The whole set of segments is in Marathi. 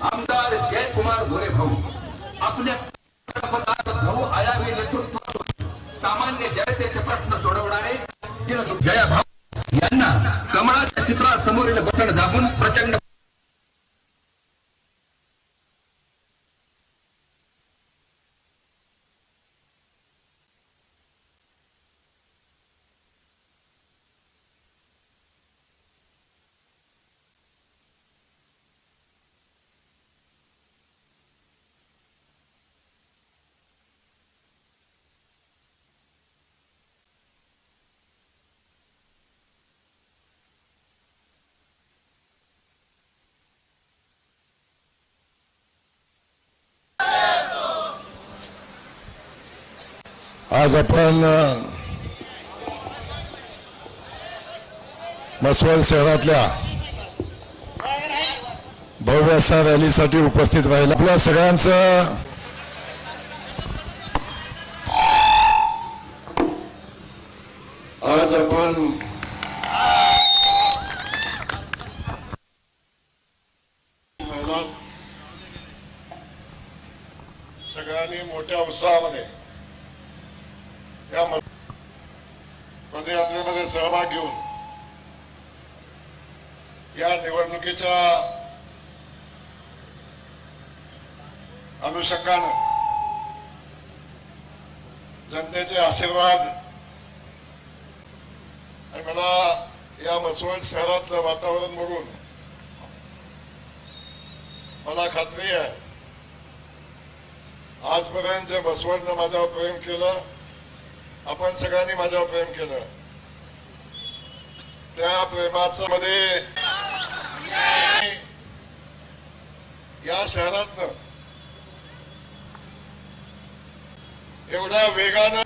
आमदार जयकुमार गोरे भाऊ आपल्या भाऊ आयामी नेतृत्व सामान्य जनतेचे प्रश्न सोडवणारे जया भाऊ यांना कमळाच्या चित्रासमोरील बटण दाबून प्रचंड आज आपण अ, शहरातल्या भव्य अशा रॅलीसाठी उपस्थित राहिला. आपल्या सगळ्यांचं आज आपण सगळ्यांनी मोठ्या उत्साहामध्ये या पदयात्रेमध्ये सहभाग घेऊन या निवडणुकीच्या अनुषंगानं जनतेचे आशीर्वाद आणि मला या मसवड शहरातलं वातावरण बघून मला खात्री आहे. आजपर्यंत जे मसवडनं माझ्यावर प्रेम केलं आपण सगळ्यांनी माझ्यावर प्रेम केलं. त्या प्रेमाचं मध्ये या शहरातन एवढ्या वेगानं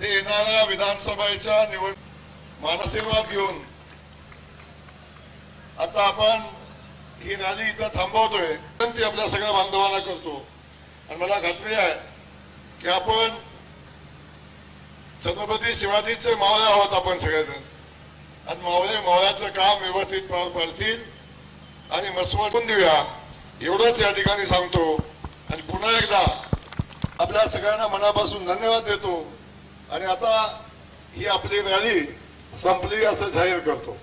ते येणाऱ्या विधानसभेच्या निवड मानसिर्वाद घेऊन आता आपण ही रॅली इथं थांबवतोय. विनंती आपल्या सगळ्या बांधवांना करतो. आणि मला खात्री आहे की आपण छत्रपती शिवाजीचे मावळे आहोत आपण सगळेजण. आणि मावळे मावळ्याचं काम व्यवस्थित पार पाडतील आणि मसवटून देऊया. एवढंच या ठिकाणी सांगतो. आणि पुन्हा एकदा आपल्या सगळ्यांना मनापासून धन्यवाद देतो. आणि आता ही आपली रॅली संपली असं जाहीर करतो.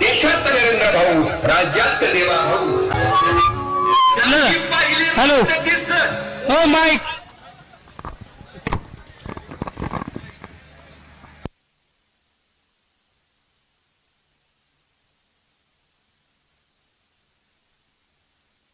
देशात नरेंद्र भाऊ राज्यात देवा भाऊ. हॅलो. हो माईक.